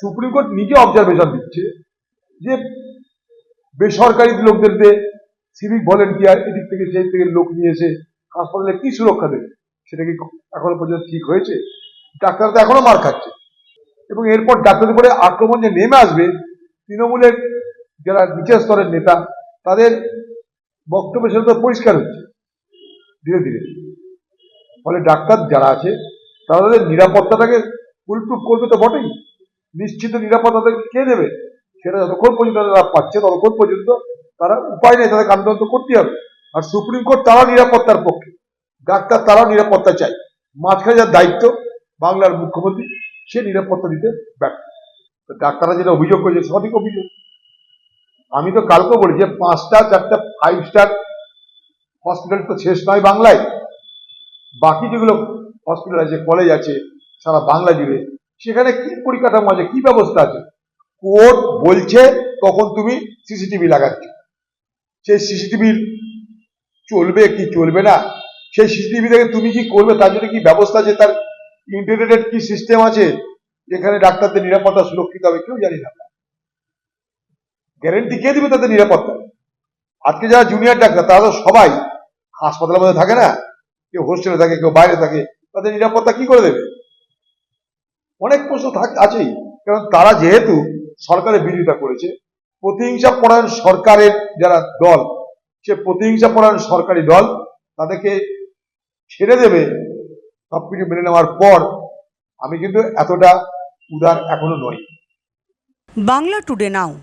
Supreme court নিজে observation দিচ্ছে যে বেসরকারি লোকদের সিভিক ভলেন্টিয়ার এদিক থেকে সেই থেকে লোক নিয়ে এসে হাসপাতালে কি সুরক্ষা দেবে? সেটা কি এখনও পর্যন্ত ঠিক হয়েছে? ডাক্তার তো এখনও মার খাচ্ছে। এবং এরপর ডাক্তারদের উপরে আক্রমণ যে নেমে আসবে, তৃণমূলের যারা নিচের স্তরের নেতা, তাদের বক্তব্য সেটা তো পরিষ্কার হচ্ছে। ধীরে ধীরে। ফলে ডাক্তার যারা আছে, তারা তাদের নিরাপত্তাটাকে ফুলপ্রুফ করবে তো বটেই। নিশ্চিত নিরাপত্তা কে দেবে? সেটা যতক্ষণ পর্যন্ত তারা পাচ্ছে, ততক্ষণ পর্যন্ত তারা উপায় নেই তাদেরকে আন্দোলন করতে হবে। আর সুপ্রিম কোর্ট তারা নিরাপত্তার পক্ষে। ডাক্তার তারাও নিরাপত্তা চাই মাঝখানে যার দায়িত্ব, বাংলার মুখ্যমন্ত্রী, সে নিরাপত্তা দিতে ব্যর্থ। ডাক্তাররা যেটা অভিযোগ করেছে, সঠিক অভিযোগ। আমি তো কালকে বলি যে পাঁচটা, চারটা ফাইভ স্টার হসপিটাল তো শেষ নয় বাংলায়। বাকি যেগুলো হসপিটাল আছে কলেজ আছে, সারা বাংলা জুড়ে সেখানে কি পরিকাঠামো আছে? কি ব্যবস্থা আছে? কোর্ট বলছে, তখন তুমি সিসিটিভি লাগাচ্ছ। সেই সিসিটিভি চলবে কি চলবে না? সেই সিসিটিভি থেকে তুমি কি করবে? তার জন্য কি ব্যবস্থা আছে? তার ইন্টিগ্রেটেড কি সিস্টেম আছে? যেখানে ডাক্তারদের নিরাপত্তা সুরক্ষিত হবে কেউ জানি না। গ্যারেন্টি কে দিবে তাদের নিরাপত্তা? আজকে যারা জুনিয়র ডাক্তার, তারা তো সবাই হাসপাতালের মধ্যে থাকে না। কেউ হোস্টেলে থাকে, কেউ বাইরে থাকে। তাদের নিরাপত্তা কি করে দেবে? অনেক প্রশ্ন থাক, আছেই। কারণ তারা যেহেতু সরকারের বিরোধিতা করেছে, প্রতিহিংসা পরায়ণ সরকারের যারা দল, সে প্রতিহিংসা পরায়ণ সরকারি দল তাদেরকে ছেড়ে দেবে সব সবকিছু মেনে নেওয়ার পর আমি কিন্তু এতটা উদার এখনও নই। বাংলা টুডে নাও